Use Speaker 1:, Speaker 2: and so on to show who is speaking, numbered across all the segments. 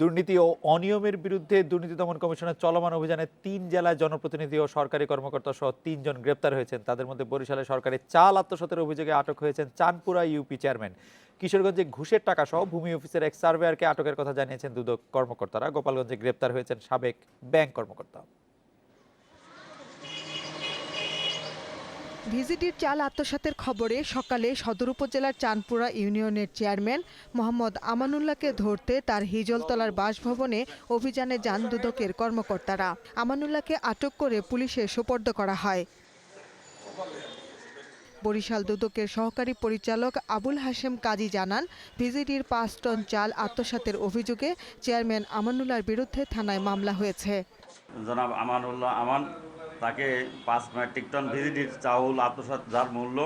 Speaker 1: দুর্নীতি ও অনিয়মের বিরুদ্ধে দুর্নীতি দমন কমিশনের চলমান অভিযানে তিন জেলায় জনপ্রতিনিধি ও সরকারি কর্মকর্তা সহ তিনজন গ্রেপ্তার হয়েছেন। তাদের মধ্যে বরিশালে সরকারি চাল আত্মসাতের অভিযোগে আটক হয়েছেন চানপুরা ইউপি চেয়ারম্যান। কিশোরগঞ্জে ঘুষের টাকা সহ ভূমি অফিসের এক সার্ভেয়ারকে আটকের কথা জানিয়েছেন দুদক কর্মকর্তারা। গোপালগঞ্জে গ্রেপ্তার হয়েছেন সাবেক ব্যাংক কর্মকর্তা।
Speaker 2: ভিজিটির চাল আত্মসাতের খবরে সকালে সদর উপজেলার চাঁদপুরা ইউনিয়নের চেয়ারম্যান মোহাম্মদ আমানুল্লাহকে ধরতে তার হিজলতলার বাসভবনে অভিযানে যান দুদকের কর্মকর্তারা। আমানুল্লাহকে আটক করে পুলিশে সোপর্দ করা হয়। বরিশাল দুদকের সহকারী পরিচালক আবুল হাশেম কাজী জানান, ভিজিটির পাঁচ টন চাল আত্মসাতের অভিযোগে চেয়ারম্যান আমানুল্লাহর বিরুদ্ধে থানায় মামলা হয়েছে।
Speaker 3: জনাব আমানুল্লাহ আমান তাকে পাঁচ মেট্রিক টন ভিজিটির চাউল আত্মসাৎ যার মূল্য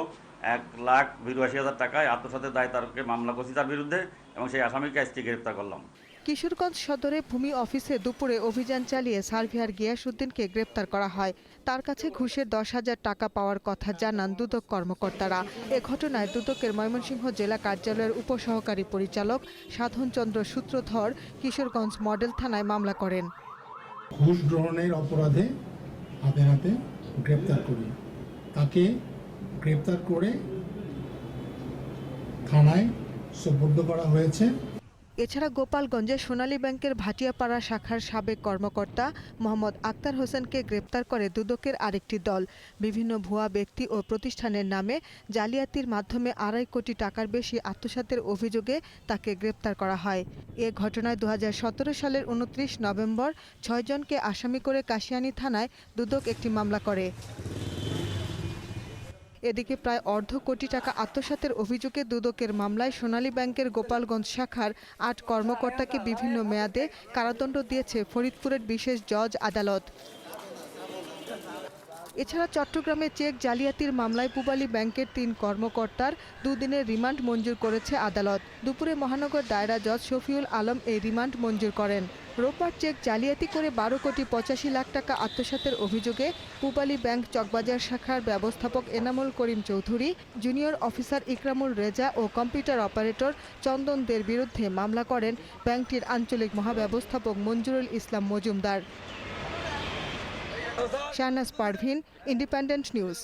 Speaker 3: এক লাখ বিরাশি হাজার টাকায় আত্মসাতের দায় তারকে মামলা করছি তার বিরুদ্ধে এবং সেই আসামিকে আজকে গ্রেপ্তার করলাম।
Speaker 2: কিশোরগঞ্জ সদরে ভূমি অফিসে দুপুরে অভিযান চালিয়ে সার্ভিয়ার গিয়াসুদ্দিনকে গ্রেপ্তার করা হয়। তার কাছে ঘুষের দশ হাজার টাকা পাওয়ার কথা জানান দুদক কর্মকর্তারা। এ ঘটনায় দুদকের ময়মনসিংহ জেলা কার্যালয়ের উপসহকারী পরিচালক সাধনচন্দ্র সূত্রধর কিশোরগঞ্জ মডেল থানায় মামলা করেন।
Speaker 4: ঘুষ গ্রহণের অপরাধে হাতে হাতে গ্রেপ্তার করি। তাকে গ্রেপ্তার করে থানায় সোপর্দ করা হয়েছে।
Speaker 2: এছাড়া গোপালগঞ্জে সোনালী ব্যাংকের ভাটিয়াপাড়া শাখার সাবেক কর্মকর্তা মোহাম্মদ আক্তার হোসেনকে গ্রেপ্তার করে দুদকের আরেকটি দল। বিভিন্ন ভুয়া ব্যক্তি ও প্রতিষ্ঠানের নামে জালিয়াতির মাধ্যমে আড়াই কোটি টাকার বেশি আত্মসাতের অভিযোগে তাকে গ্রেপ্তার করা হয়। এ ঘটনায় দু হাজার সতেরো সালের উনত্রিশ নভেম্বর ছয়জনকে আসামি করে কাশিয়ানী থানায় দুদক একটি মামলা করে। এদিকে প্রায় অর্ধ কোটি টাকা আত্মসাতের অভিযোগে দুদকের মামলায় সোনালী ব্যাংকের গোপালগঞ্জ শাখার আট কর্মকর্তাকে বিভিন্ন মেয়াদে কারাদণ্ড দিয়েছে ফরিদপুরের বিশেষ জজ আদালত। এছাড়া চট্টগ্রামে চেক জালিয়াতির মামলায় পুবালী ব্যাংকের তিন কর্মকর্তার দুদিনের রিমান্ড মঞ্জুর করেছে আদালত। দুপুরে মহানগর দায়রা জজ শফিউল আলম এই রিমান্ড মঞ্জুর করেন। রোববার চেক জালিয়াতি করে বারো কোটি পঁচাশি লাখ টাকা আত্মসাতের অভিযোগে পুবালী ব্যাংক চকবাজার শাখার ব্যবস্থাপক এনামুল করিম চৌধুরী, জুনিয়র অফিসার ইকরামুল রেজা ও কম্পিউটার অপারেটর চন্দন দের বিরুদ্ধে মামলা করেন ব্যাংকটির আঞ্চলিক মহাব্যবস্থাপক মঞ্জুরুল ইসলাম মজুমদার। Shahnaz Parvin independent news